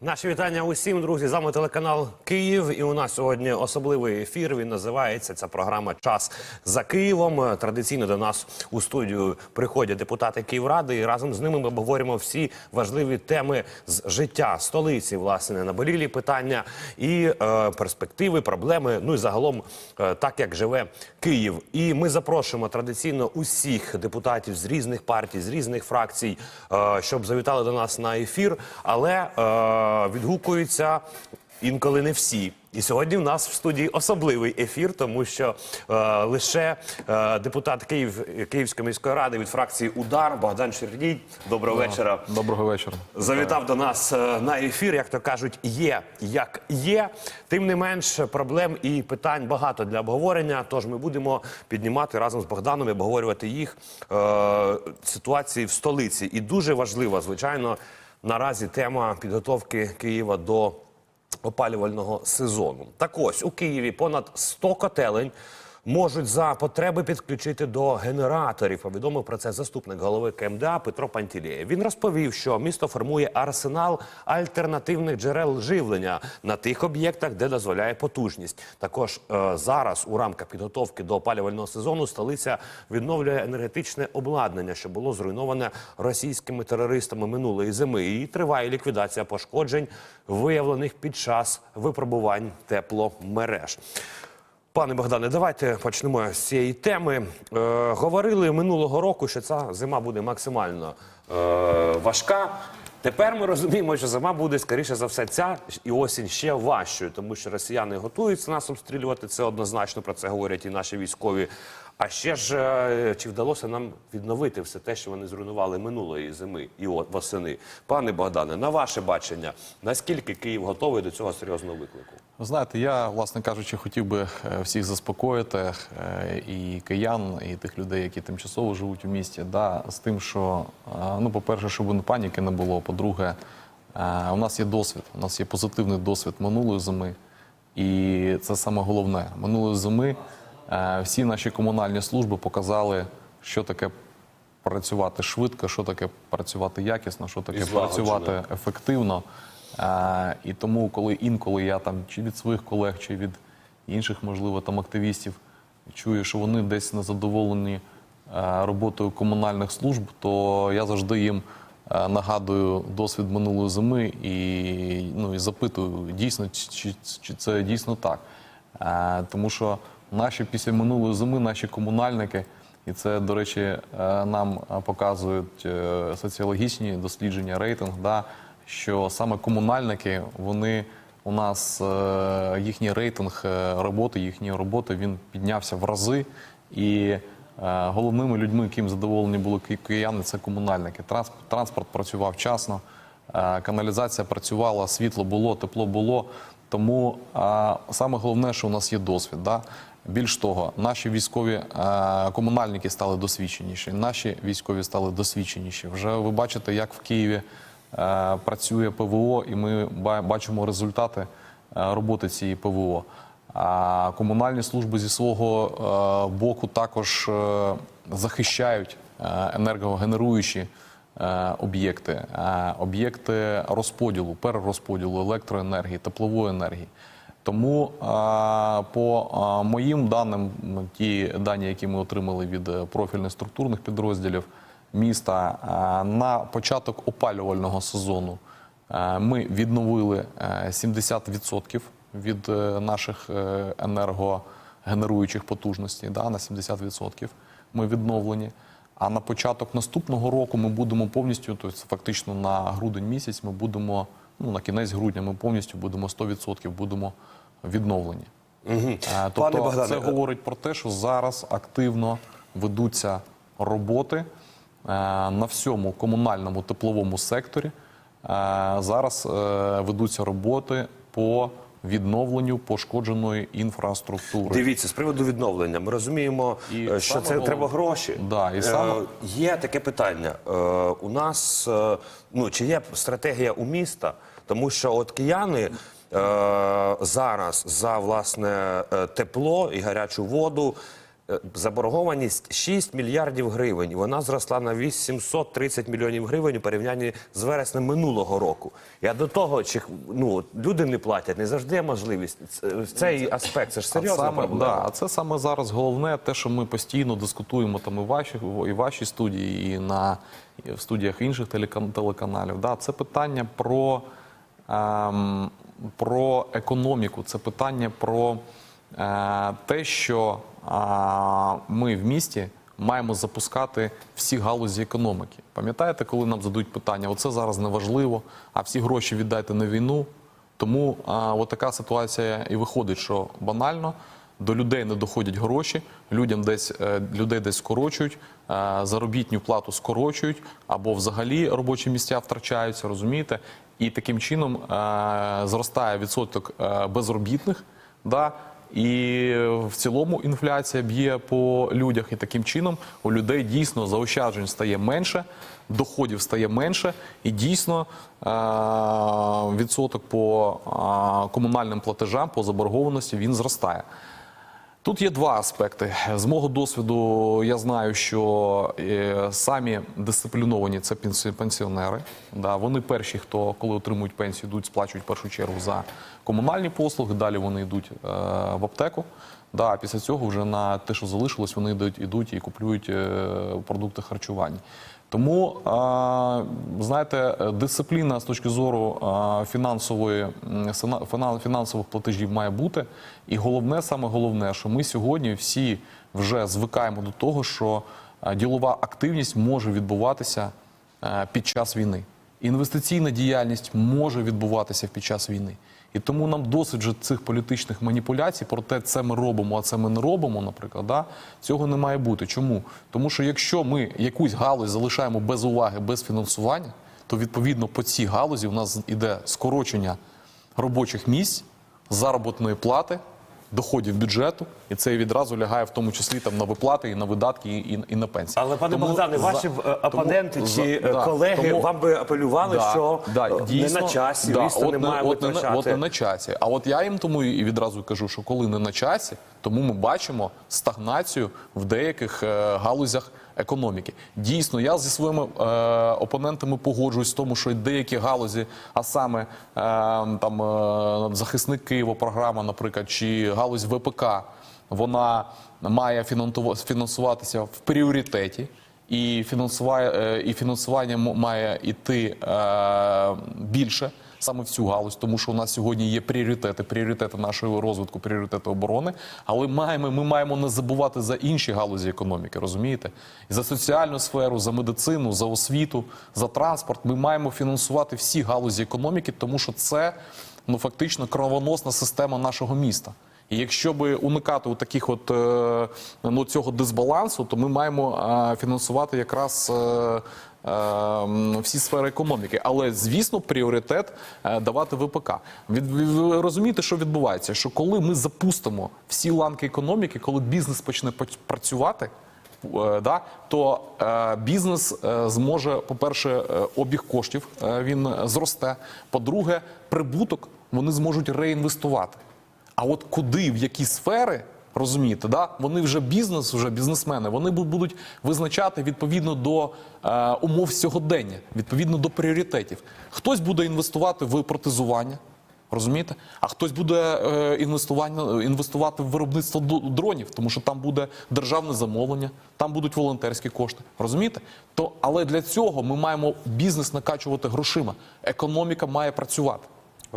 Наші вітання усім, друзі. З вами телеканал Київ. І у нас сьогодні особливий ефір. Він називається ця програма Час за Києвом. Традиційно до нас у студію приходять депутати Київради, і разом з ними ми обговорюємо всі важливі теми з життя столиці, власне, наболілі питання і е, перспективи, проблеми. Ну і загалом е, так, як живе Київ. І ми запрошуємо традиційно усіх депутатів з різних партій, з різних фракцій, е, щоб завітали до нас на ефір. Але е, відгукуються інколи не всі. І сьогодні в нас в студії особливий ефір, тому що е, лише е, депутат Київ Київської міської ради від фракції Удар Богдан Черній. Доброго вечора. Доброго вечора. Завітав до нас е, на ефір, як то кажуть, є як є. Тим не менш, проблем і питань багато для обговорення. Тож ми будемо піднімати разом з Богданом і обговорювати їх е, ситуації в столиці. І дуже важлива, звичайно, наразі тема підготовки Києва до опалювального сезону. Так ось у Києві понад 100 котелень можуть за потреби підключити до генераторів. Повідомив про це заступник голови КМДА Петро Пантілєєв. Він розповів, що місто формує арсенал альтернативних джерел живлення на тих об'єктах, де дозволяє потужність. Також е, зараз у рамках підготовки до опалювального сезону столиця відновлює енергетичне обладнання, що було зруйноване російськими терористами минулої зими. І триває ліквідація пошкоджень, виявлених під час випробувань тепломереж. Пане Богдане, давайте почнемо з цієї теми. Е, говорили минулого року, що ця зима буде максимально е, важка. Тепер ми розуміємо, що зима буде скоріше за все ця і осінь ще важчою, тому що росіяни готуються нас обстрілювати. Це однозначно про це говорять і наші військові. А ще ж е, чи вдалося нам відновити все те, що вони зруйнували минулої зими і восени? Пане Богдане, на ваше бачення, наскільки Київ готовий до цього серйозного виклику? Ви знаєте, я, власне кажучи, хотів би е, всіх заспокоїти е, і киян, і тих людей, які тимчасово живуть у місті, да, з тим, що, ну, по-перше, щоб паніки не було. По-друге, у нас є досвід, у нас є позитивний досвід минулої зими. І це саме головне. Минулої зими всі наші комунальні служби показали, що таке працювати швидко, що таке працювати якісно, що таке працювати ефективно. Е, і тому, коли інколи я там чи від своїх колег, чи від інших, можливо, там активістів чую, що вони десь незадоволені е, роботою комунальних служб, то я завжди їм е, нагадую досвід минулої зими і, ну, і запитую, дійсно, чи, чи, чи це дійсно так. Е, тому що наші після минулої зими, наші комунальники. І це, до речі, е, нам показують е, соціологічні дослідження, рейтинг, да, що саме комунальники, вони у нас е, їхній рейтинг роботи, їхньої роботи він піднявся в рази. І головними людьми, яким задоволені були кияни, це комунальники. Транс- Транспорт працював вчасно, каналізація працювала, світло було, тепло було. Тому саме головне, що у нас є досвід. Да? Більш того, наші військові е, комунальники стали досвідченіші, наші військові стали досвідченіші. Вже ви бачите, як в Києві е, працює ПВО, і ми бачимо результати е, роботи цієї ПВО. А комунальні служби зі свого боку також захищають енергогенеруючі об'єкти, об'єкти розподілу, перерозподілу електроенергії, теплової енергії. Тому по моїм даним, ті дані, які ми отримали від е, профільних структурних підрозділів міста, на початок опалювального сезону е, ми відновили е, 70% від е, наших е, енергогенеруючих потужностей. Да, на 70% ми відновлені. А на початок наступного року ми будемо повністю, тобто фактично на грудень місяць, ми будемо, ну на кінець грудня, ми повністю будемо 100% будемо відновлені. Е, Тобто Пане Богдане, це говорить про те, що зараз активно ведуться роботи е, на всьому комунальному тепловому секторі. Е, Зараз е, ведуться роботи по відновленню пошкодженої інфраструктури. Дивіться, з приводу відновлення. Ми розуміємо, І що це головне- треба гроші. Да, і саме- Є таке питання. У нас ну чи є стратегія у міста, тому що от кияни. Е, Зараз за власне е, тепло і гарячу воду е, заборгованість 6 мільярдів гривень. Вона зросла на 830 мільйонів гривень у порівнянні з вереснем минулого року. Я до того, чи ну люди не платять, не завжди є можливість. Цей аспект це ж серйозна а саме, проблема. Да, а це саме зараз головне, те, що ми постійно дискутуємо там і в вашій, і вашій студії, і на і в студіях інших телеканалів. Да, це питання про, ем, про економіку, це питання про е, те, що е, ми в місті. Маємо запускати всі галузі економіки. Пам'ятаєте, коли нам задають питання, оце зараз не важливо, а всі гроші віддайте на війну. Тому а, от така ситуація і виходить, що банально до людей не доходять гроші, людям десь е, людей десь скорочують, е, заробітню плату скорочують, або взагалі робочі місця втрачаються, розумієте? І таким чином е, зростає відсоток е, безробітних. Да? І в цілому інфляція б'є по людях, і таким чином у людей дійсно заощаджень стає менше, доходів стає менше, і дійсно е, відсоток по комунальним платежам, по заборгованості він зростає. Тут є два аспекти. З мого досвіду я знаю, що е, самі дисципліновані це пенсі- пенсіонери. Да, вони перші, хто коли отримують пенсію, йдуть, сплачують в першу чергу за комунальні послуги. Далі вони йдуть е, в аптеку. Да, після цього вже на те, що залишилось, вони йдуть, йдуть і купують е, продукти харчування. Тому, знаєте, дисципліна з точки зору фінансової фінансових платежів має бути. І головне, саме головне, що ми сьогодні всі вже звикаємо до того, що ділова активність може відбуватися е, під час війни. Інвестиційна діяльність може відбуватися під час війни. І тому нам досить вже цих політичних маніпуляцій, про те, це ми робимо, а це ми не робимо, наприклад, да? цього не має бути. Чому? Тому що якщо ми якусь галузь залишаємо без уваги, без фінансування, то відповідно по цій галузі у нас іде скорочення робочих місць, заробітної плати, доходів бюджету, і це відразу лягає в тому числі там на виплати і на видатки, і, і, на пенсії. Але пане Тому Богдане, ваші е, опоненти тому чи за- е, да, колеги тому- вам би апелювали, що е, не на часі, да, місто от не має от, не, от не на часі. А от я їм тому і відразу кажу, що коли не на часі, тому ми бачимо стагнацію в деяких е, галузях економіки. Дійсно, я зі своїми е, опонентами погоджуюсь в тому, що деякі галузі, а саме е, там е, захисник Києва, програма, наприклад, чи галузь ВПК, вона має фінансува- фінансуватися в пріоритеті. І фінансування, е, і фінансування має йти е, більше саме в цю галузь, тому що у нас сьогодні є пріоритети, пріоритети нашого розвитку, пріоритети оборони. Але маємо, ми маємо не забувати за інші галузі економіки, розумієте? І за соціальну сферу, за медицину, за освіту, за транспорт. Ми маємо фінансувати всі галузі економіки, тому що це ну фактично кровоносна система нашого міста. І якщо би уникати от таких от е, ну, цього дисбалансу, то ми маємо е, фінансувати якраз е, всі сфери економіки. Але звісно, пріоритет е, давати ВПК. Ви розумієте, що відбувається? Що коли ми запустимо всі ланки економіки, коли бізнес почне працювати. е, Да, то е, бізнес зможе, по-перше, обіг коштів він зросте. По-друге, прибуток вони зможуть реінвестувати. А от куди, в які сфери, розумієте, да? вони вже бізнес, вже бізнесмени, вони будуть визначати відповідно до е, умов сьогодення, відповідно до пріоритетів. Хтось буде інвестувати в протезування. Розумієте? А хтось буде е, інвестування, інвестувати в виробництво дронів, тому що там буде державне замовлення, там будуть волонтерські кошти. Розумієте? То, але для цього ми маємо бізнес накачувати грошима. Економіка має працювати.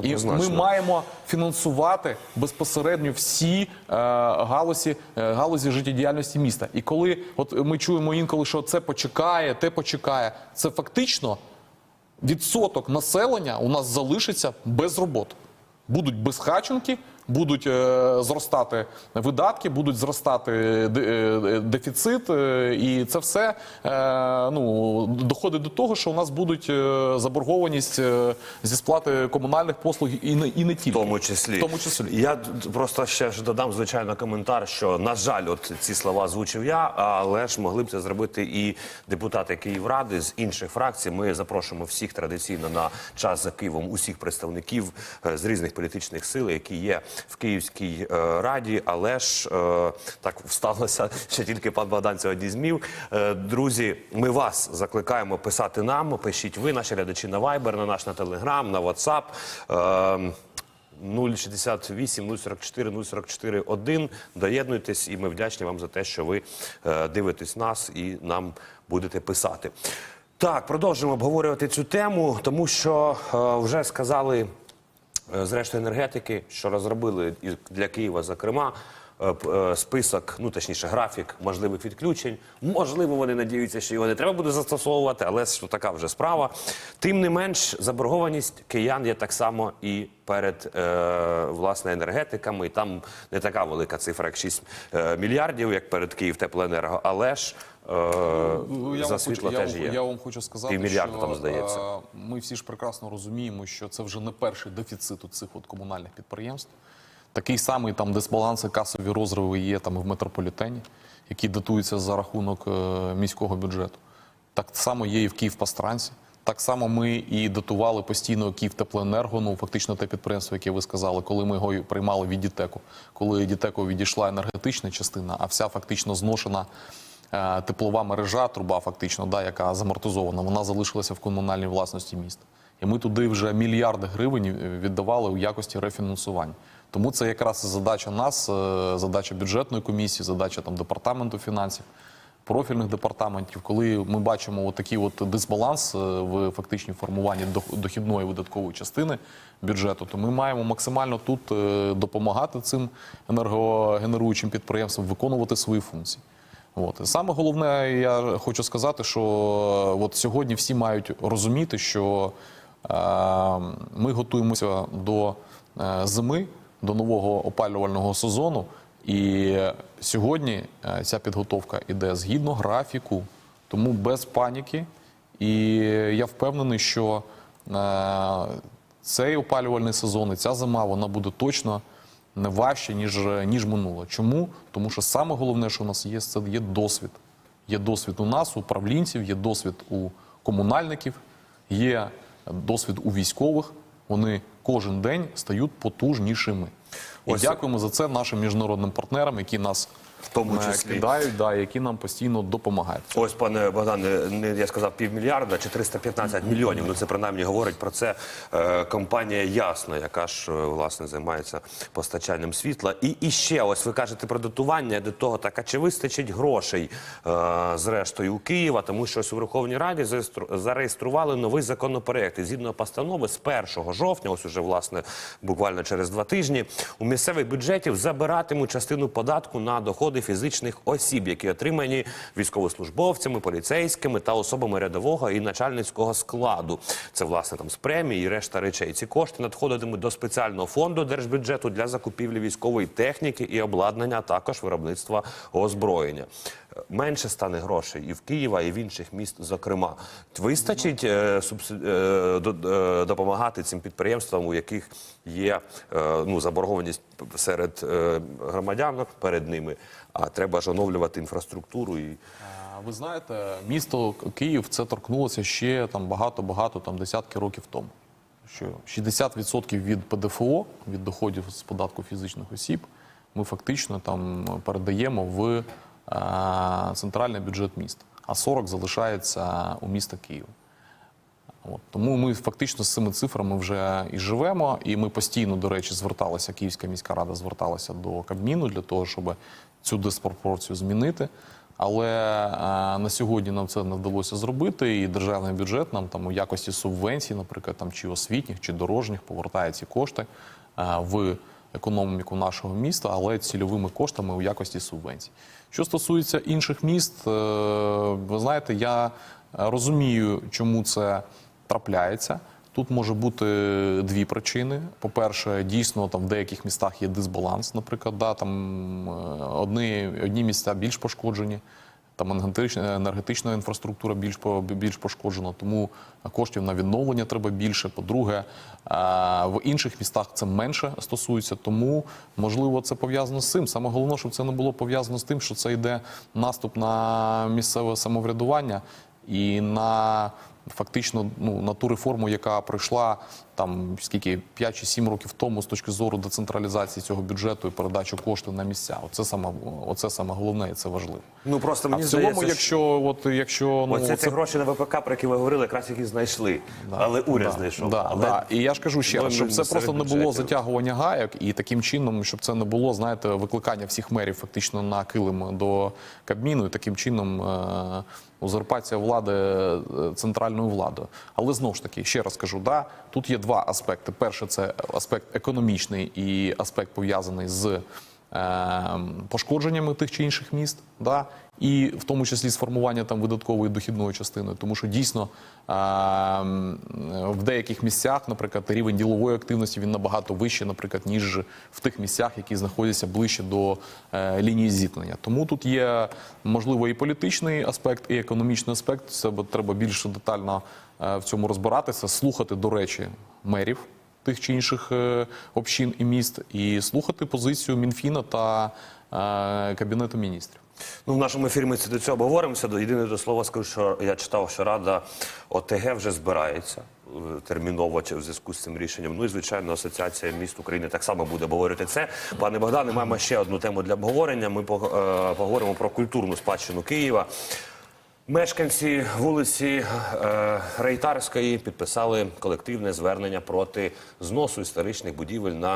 І ми маємо фінансувати безпосередньо всі е, галузі, е, галузі життєдіяльності міста. І коли от ми чуємо інколи, що це почекає, те почекає, це фактично відсоток населення у нас залишиться без роботи. Будуть безхаченки, будуть е, зростати видатки, будуть зростати е, дефіцит, е, і це все ну, доходить до того, що у нас будуть заборгованість зі сплати комунальних послуг і не, і не тільки. В тому числі. В тому числі. Я просто ще ж додам звичайно коментар, що на жаль, от ці слова звучив я, але ж могли б це зробити і депутати Київради з інших фракцій. Ми запрошуємо всіх традиційно на час за Києвом усіх представників з різних політичних сил, які є в Київській е, раді, але ж е, так сталося, що тільки пан Богдан сьогодні змів. Е, друзі, ми вас закликаємо писати нам. Пишіть ви, наші глядачі на Viber, на наш на Telegram, на WhatsApp. Е, 068 044 044 1. Доєднуйтесь, і ми вдячні вам за те, що ви дивитесь нас і нам будете писати. Так, продовжуємо обговорювати цю тему, тому що е, вже сказали зрештою енергетики, що розробили для Києва, зокрема. е, е, Список, ну точніше, графік можливих відключень. Можливо, вони надіються, що його не треба буде застосовувати, але що така вже справа. Тим не менш, заборгованість киян є так само і перед е, власне енергетиками. І там не така велика цифра, як 6 е, мільярдів, як перед Київ Теплоенерго, але ж е, я за світло хочу, теж я, є. я вам хочу сказати, Півмільярда що там, здається. е, ми всі ж прекрасно розуміємо, що це вже не перший дефіцит у цих от комунальних підприємств. Такий самий там дисбаланси, касові розриви є там в метрополітені, які датуються за рахунок е, міського бюджету. Так само є і в Київпастрансі. Так само ми і дотували постійно Київтеплоенерго, ну фактично те підприємство, яке ви сказали, коли ми його приймали від Дітеку, коли Дітеку відійшла енергетична частина, а вся фактично зношена е, теплова мережа, труба, фактично, да, яка замортизована, вона залишилася в комунальній власності міста. І ми туди вже мільярди гривень е, віддавали у якості рефінансування. Тому це якраз задача нас, е, задача бюджетної комісії, задача там департаменту фінансів, профільних департаментів. Коли ми бачимо такий от дисбаланс е, в фактичній формуванні дохідної видаткової частини бюджету, то ми маємо максимально тут е, допомагати цим енергогенеруючим підприємствам виконувати свої функції. От. Саме головне, я хочу сказати, що е, от сьогодні всі мають розуміти, що е, ми готуємося до е, зими, до нового опалювального сезону. І сьогодні е, ця підготовка іде згідно графіку, тому без паніки. І я впевнений, що цей опалювальний сезон і ця зима вона буде точно важче, ніж, ніж минуло. Чому? Тому що саме головне, що у нас є, це є досвід. Є досвід у нас, у управлінців, є досвід у комунальників, є досвід у військових. Вони кожен день стають потужнішими. І Ось- дякуємо за це нашим міжнародним партнерам, які нас В тому числі. кидають, да, які нам постійно допомагають. Ось, пане Богдане, не я сказав півмільярда чи 315 мільйонів. Ну це принаймні говорить про це е, компанія Ясно, яка ж е, власне займається постачанням світла. І, і ще ось ви кажете про дотування до того, так а чи вистачить грошей е, зрештою у Києва, тому що ось у Верховній Раді зареєстру- зареєстрували новий законопроект. І згідно постанови з 1 жовтня, ось уже власне буквально через два тижні, у місцевих бюджетів забиратимуть частину податку на доходи фізичних осіб, які отримані військовослужбовцями, поліцейськими та особами рядового і начальницького складу. Це власне там з премії і решта речей. Ці кошти надходитимуть до спеціального фонду держбюджету для закупівлі військової техніки і обладнання, а також виробництва озброєння. Менше стане грошей і в Києва, і в інших міст, зокрема. Вистачить е, е, е, допомагати цим підприємствам, у яких є ну, заборгованість серед громадян перед ними, а треба ж оновлювати інфраструктуру і Ви знаєте, місто Київ це торкнулося ще там багато-багато там десятки років тому. Що 60% від ПДФО, від доходів з податку фізичних осіб, ми фактично передаємо в центральний бюджет міста, а 40 залишається у міста Києва. От. Тому ми фактично з цими цифрами вже і живемо, і ми постійно, до речі, зверталися, Київська міська рада зверталася до Кабміну для того, щоб цю диспропорцію змінити. Але е, на сьогодні нам це не вдалося зробити, і державний бюджет нам там у якості субвенцій, наприклад, там чи освітніх, чи дорожніх, повертає ці кошти е, в економіку нашого міста, але цільовими коштами у якості субвенцій. Що стосується інших міст, е, ви знаєте, я розумію, чому це трапляється. Тут може бути дві причини. По-перше, дійсно там в деяких містах є дисбаланс. Наприклад, да, там е, одні, одні місця більш пошкоджені, там енергетична, енергетична інфраструктура більш більш пошкоджена, тому коштів на відновлення треба більше. По-друге, в інших містах це менше стосується, тому можливо це пов'язано з цим. Саме головне, щоб це не було пов'язано з тим, що це йде наступ на місцеве самоврядування і на фактично ну, на ту реформу, яка пройшла там скільки 5 чи 7 років тому з точки зору децентралізації цього бюджету і передачі коштів на місця. Оце саме, оце саме головне і це важливо. Ну просто А в цілому, здається, якщо от якщо ну Оце ці гроші на ВПК, про які ви говорили, якраз їх і знайшли. Але уряд Да, знайшов. Да, Але да. І я ж кажу ще раз, щоб це просто не було затягування гаяк, і таким чином, щоб це не було, знаєте, викликання всіх мерів фактично на килим до Кабміну, і таким чином е, узурпація влади е, центральною владою. Але знову ж таки, ще раз кажу, да, тут є два аспекти. Перше, це аспект економічний і аспект пов'язаний з. е, Пошкодженнями тих чи інших міст, да, і в тому числі сформування там видаткової дохідної частини, тому що дійсно е, в деяких місцях, наприклад, рівень ділової активності він набагато вищий, наприклад, ніж в тих місцях, які знаходяться ближче до е, лінії зіткнення. Тому тут є можливо і політичний аспект, і економічний аспект. Це треба більш детально в цьому розбиратися, слухати, до речі, мерів тих чи інших е, общин і міст, і слухати позицію Мінфіна та е, Кабінету міністрів. Ну, в нашому ефірі ми до цього обговоримося. Єдине до слова скажу, що я читав, що Рада ОТГ вже збирається е, терміново чи в зв'язку з цим рішенням. Ну і звичайно, Асоціація міст України так само буде обговорювати це. Пане Богдане, маємо ще одну тему для обговорення. Ми е, поговоримо про культурну спадщину Києва. Мешканці вулиці е, Рейтарської підписали колективне звернення проти зносу історичних будівель на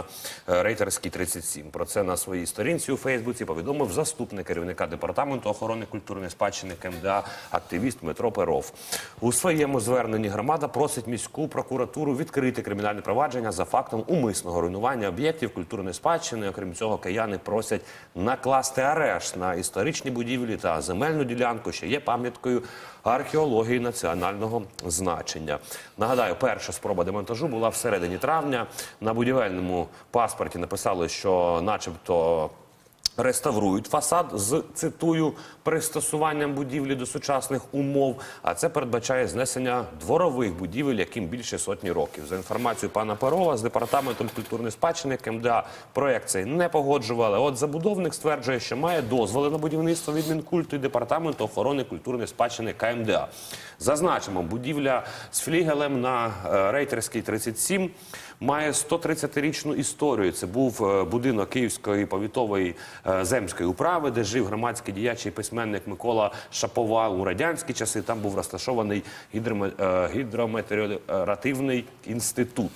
е, Рейтерській 37. Про це на своїй сторінці у Фейсбуці повідомив заступник керівника департаменту охорони культурної спадщини КМДА, активіст Дмитро Перов. У своєму зверненні громада просить міську прокуратуру відкрити кримінальне провадження за фактом умисного руйнування об'єктів культурної спадщини. Окрім цього, кияни просять накласти арешт на історичні будівлі та земельну ділянку, що є пам'яткою археології національного значення. Нагадаю, перша спроба демонтажу була в середині травня. На будівельному паспорті написали, що, начебто. Реставрують фасад з цитую пристосуванням будівлі до сучасних умов. А це передбачає знесення дворових будівель, яким більше сотні років. За інформацією пана Перова з департаментом культурної спадщини КМДА проект цей не погоджували. От забудовник стверджує, що має дозволи на будівництво від Мінкульту і департаменту охорони культурної спадщини КМДА. Зазначимо, будівля з флігелем на е, Рейтерській 37 має 130-річну історію. Це був е, будинок Київської повітової е, земської управи, де жив громадський діяч і письменник Микола Шапова у радянські часи. Там був розташований е, гідрометеоративний інститут.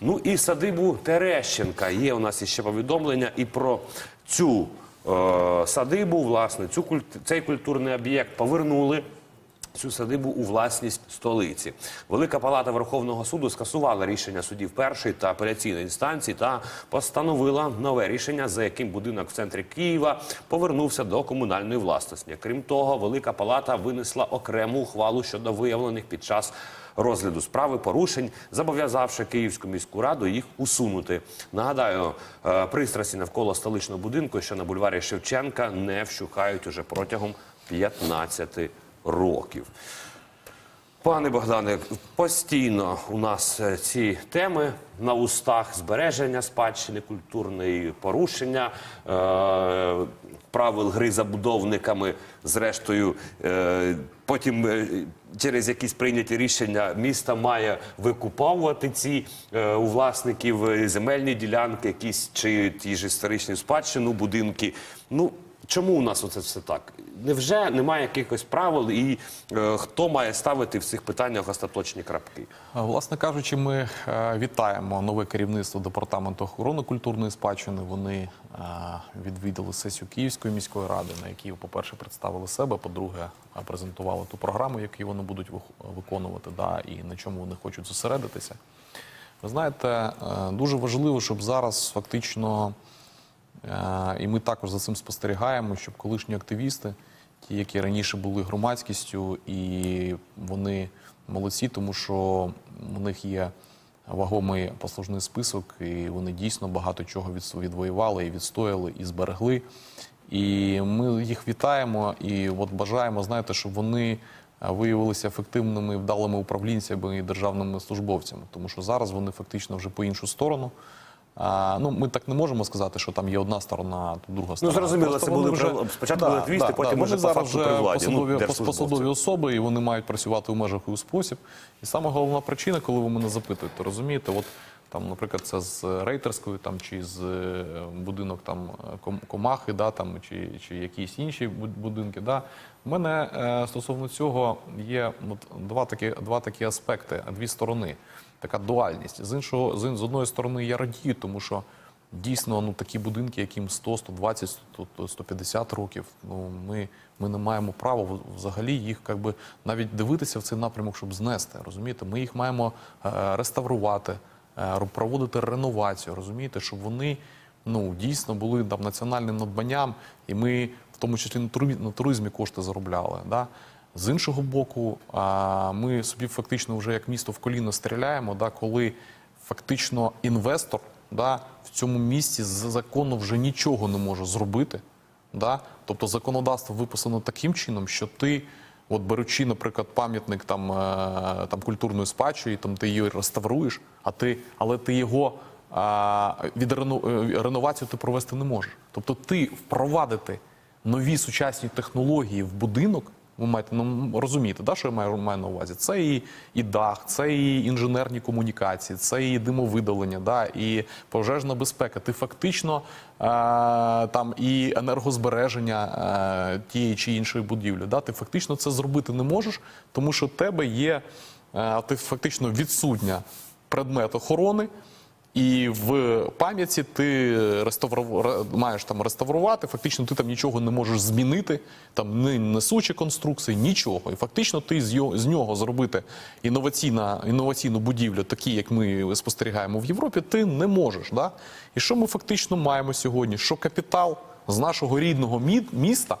Ну і садибу Терещенка. Є у нас іще повідомлення і про цю садибу, власне, цю цей культурний об'єкт повернули. Цю садибу у власність столиці. Велика палата Верховного суду скасувала рішення судів першої та апеляційної інстанції та постановила нове рішення, за яким будинок в центрі Києва повернувся до комунальної власності. Крім того, Велика палата винесла окрему ухвалу щодо виявлених під час розгляду справи порушень, зобов'язавши Київську міську раду їх усунути. Нагадаю, е, пристрасті навколо столичного будинку, що на бульварі Шевченка, не вщухають уже протягом 15 років. Пане Богдане, постійно у нас е, ці теми на устах збереження спадщини культурної порушення е, правил гри забудовниками. Зрештою, е, потім е, через якісь прийняті рішення місто має викуповувати ці е, у власників земельні ділянки, якісь чи ті ж історичні спадщину, будинки. Ну Чому у нас оце все так? Невже немає якихось правил, і е, хто має ставити в цих питаннях остаточні крапки? Е, Власне кажучи, ми е, вітаємо нове керівництво департаменту охорони культурної спадщини. Вони е, відвідали сесію Київської міської ради, на якій, по-перше, представили себе, по-друге, презентували ту програму, яку вони будуть виконувати, да, і на чому вони хочуть зосередитися. Ви знаєте, дуже важливо, щоб зараз фактично, і ми також за цим спостерігаємо, щоб колишні активісти, ті, які раніше були громадськістю, і вони молодці, тому що у них є вагомий послужний список, і вони дійсно багато чого від- відвоювали і відстояли, і зберегли. І ми їх вітаємо і от бажаємо, знаєте, щоб вони е, виявилися ефективними, вдалими управлінцями і державними службовцями, тому що зараз вони фактично вже по іншу сторону. А, ну, ми так не можемо сказати, що там є одна сторона, друга сторона. зрозуміло, Просто це були вже спочатку були активісти, потім да, вже по зараз факту вже при владі, ну, посадові, ну, посадові особи, і вони мають працювати у межах і у спосіб. І саме головна причина, коли ви мене запитуєте, розумієте, от там, наприклад, це з рейтерською там, чи з е, будинок там Комахи, да, там, чи, чи якісь інші бу- будинки. Да. У мене е, стосовно цього є от, два, такі, два такі аспекти, дві сторони. Така дуальність. З іншого, з, з одної сторони, я радію, тому що дійсно ну, такі будинки, яким 100, 120, 100, 150 років, ну, ми, ми не маємо права взагалі їх как би, навіть дивитися в цей напрямок, щоб знести. Розумієте? Ми їх маємо е, реставрувати, проводити реновацію, розумієте, щоб вони ну, дійсно були там, національним надбанням, і ми в тому числі на туризмі, кошти заробляли. Да? З іншого боку, ми собі фактично вже як місто в коліно стріляємо, да, коли фактично інвестор да, в цьому місці закону вже нічого не може зробити. Да? Тобто законодавство виписано таким чином, що ти, от беручи, наприклад, пам'ятник там, е, там культурної спадщини, там ти її реставруєш, а ти, але ти його а, від рену- е, реновацію ти провести не можеш. Тобто ти впровадити нові сучасні технології в будинок. Ви маєте ну, розумієте, да, що я маю, маю на увазі? Це і, і дах, це і інженерні комунікації, це і димовидалення, да, і пожежна безпека. Ти фактично е, там і енергозбереження е, тієї чи іншої будівлі. Да, ти фактично це зробити не можеш, тому що в тебе є е, ти фактично відсутня предмет охорони. І в пам'яті ти реставру... маєш там реставрувати, фактично ти там нічого не можеш змінити, там не несучі конструкції, нічого. І фактично ти з, його, з нього зробити інноваційна, інноваційну будівлю, такі, як ми спостерігаємо в Європі, ти не можеш. Да? І що ми фактично маємо сьогодні? Що капітал з нашого рідного мі- міста,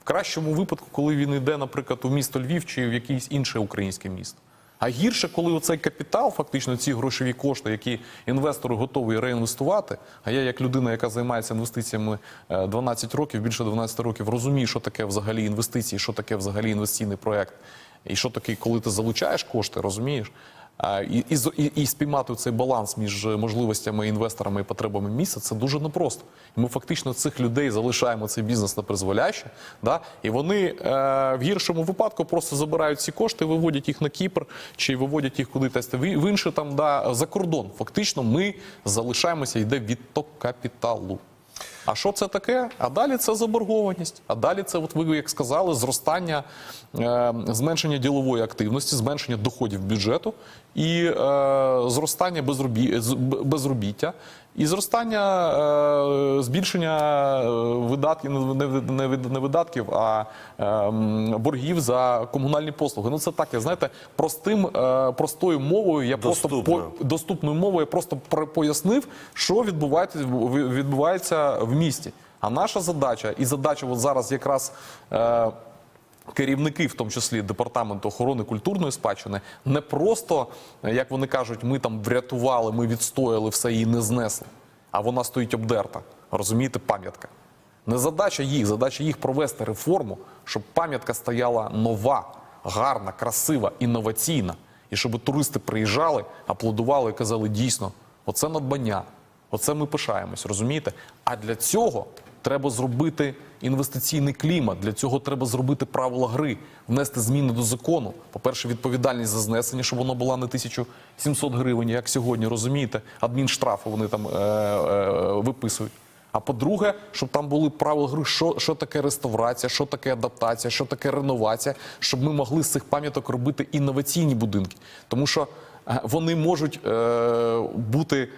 в кращому випадку, коли він йде, наприклад, у місто Львів чи в якесь інше українське місто. А гірше, коли оцей капітал, фактично ці грошові кошти, які інвестори готові реінвестувати. А я, як людина, яка займається інвестиціями е, 12 років, більше 12 років, розумію, що таке взагалі інвестиції, що таке взагалі інвестиційний проект, і що таке, коли ти залучаєш кошти, розумієш. І, і, і, спіймати цей баланс між можливостями інвесторами і потребами міста це дуже непросто. І ми фактично цих людей залишаємо цей бізнес на призволяще, да? і вони е, в гіршому випадку просто забирають ці кошти, виводять їх на Кіпр чи виводять їх кудись в, в інше там да, за кордон. Фактично, ми залишаємося, йде відток капіталу. А що це таке? А далі це заборгованість. А далі це, от ви як сказали, зростання, е, зменшення ділової активності, зменшення доходів бюджету і е, зростання безробі... безробіття, і зростання е, збільшення е, видатків, не, не, не, видатків, а е, боргів за комунальні послуги. Ну це так, я знаєте, простим, е, простою мовою я просто Доступною. по, доступною мовою я просто пояснив, що відбувається, відбувається в місті. А наша задача, і задача от зараз якраз. Е, Керівники, в тому числі департаменту охорони культурної спадщини, не просто, як вони кажуть, ми там врятували, ми відстояли все її не знесли, а вона стоїть обдерта. Розумієте, пам'ятка. Не задача їх, задача їх провести реформу, щоб пам'ятка стояла нова, гарна, красива, інноваційна. І щоб туристи приїжджали, аплодували і казали дійсно, оце надбання, оце ми пишаємось, розумієте? А для цього треба зробити інвестиційний клімат, для цього треба зробити правила гри, внести зміни до закону. По-перше, відповідальність за знесення, щоб воно була не 1700 гривень, як сьогодні, розумієте? Адмінштрафи вони там е- е- виписують. А по-друге, щоб там були правила гри, що, що таке реставрація, що таке адаптація, що таке реновація, щоб ми могли з цих пам'яток робити інноваційні будинки. Тому що вони можуть е, бути е,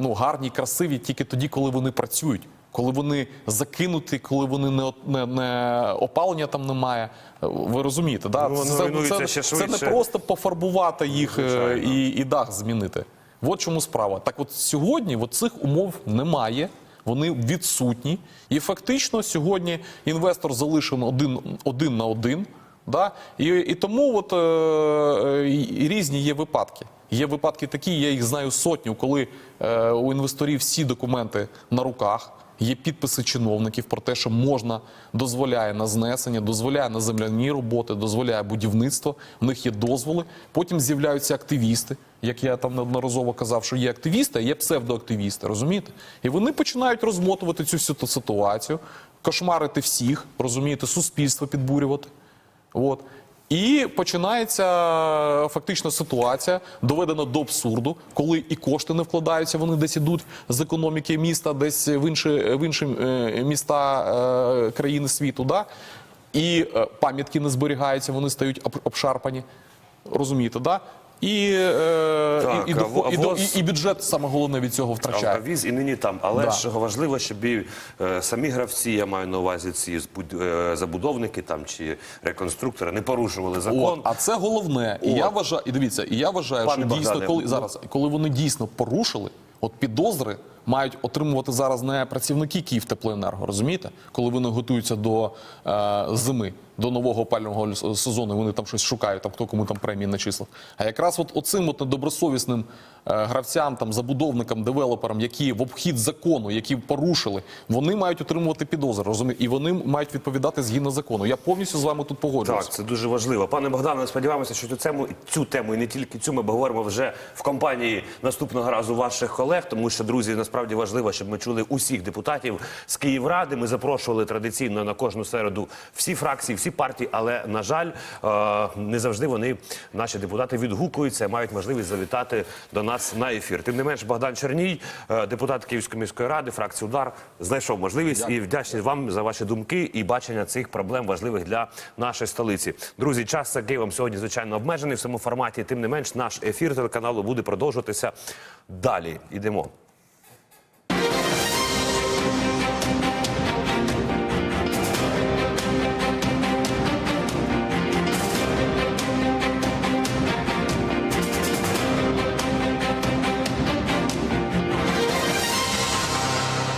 ну, гарні, красиві тільки тоді, коли вони працюють. Коли вони закинуті, коли вони не, не, не опалення там немає. Е, Ви розумієте, да? Ну, воно руйнується ще це не просто пофарбувати їх е, Звичайно. і, і дах змінити. От чому справа. Так от сьогодні от цих умов немає, вони відсутні. І фактично сьогодні інвестор залишений один, один на один. Да? І, і тому от, е, е, різні є випадки. Є випадки такі, я їх знаю сотню, коли е, у інвесторів всі документи на руках. є підписи чиновників про те, що можна дозволяє на знесення, дозволяє на земляні роботи, дозволяє будівництво. В них є дозволи. Потім з'являються активісти. Як я там неодноразово казав, що є активісти, а є псевдоактивісти, розумієте? І вони починають розмотувати цю всю ситуацію, кошмарити всіх, розумієте, суспільство підбурювати. От. І починається е, фактично ситуація, доведена до абсурду, коли і кошти не вкладаються, вони десь ідуть з економіки міста, десь в інші, в інші е, міста е, країни світу. Да? І пам'ятки не зберігаються, вони стають об- обшарпані. Розумієте, да? І, е, Так, і, і, а доход- во- і, до- ВОЗ- і, і бюджет саме головне від цього втрачає. Алкавіз і нині там. Але Да. ж важливо, щоб і е, самі гравці, я маю на увазі ці збуд- е, забудовники там чи реконструктори не порушували закон. От, а це головне. І От. я вважаю, і дивіться, і я вважаю, Пане що дійсно, Богдане, коли ну- зараз, коли вони дійсно порушили, от підозри мають отримувати зараз не працівники Київтеплоенерго, розумієте? Коли вони готуються до е, зими, до нового опалювального с- сезону, вони там щось шукають, там хто кому там премії начислив. А якраз от оцим от недобросовісним гравцям, там забудовникам, девелоперам, які в обхід закону, які порушили, вони мають отримувати підозри, розумієте? І вони мають відповідати згідно закону. Я повністю з вами тут погоджуюся. Так, це дуже важливо. Пане Богдане, сподіваємося, що цю тему, цю тему і не тільки цю ми обговоримо вже в компанії наступного разу ваших колег, тому що, друзі, насправді важливо, щоб ми чули усіх депутатів з Київради. Ми запрошували традиційно на кожну середу всі фракції, всі партії, але на жаль, е, не завжди вони, наші депутати, відгукуються, мають можливість завітати до нас на ефір. Тим не менш, Богдан Черній, е, депутат Київської міської ради, фракції удар, знайшов можливість і вдячний вам за ваші думки і бачення цих проблем важливих для нашої столиці. Друзі, час за Києвом сьогодні звичайно обмежений в цьому форматі. Тим не менш, наш ефір телеканалу буде продовжуватися далі. Ідемо.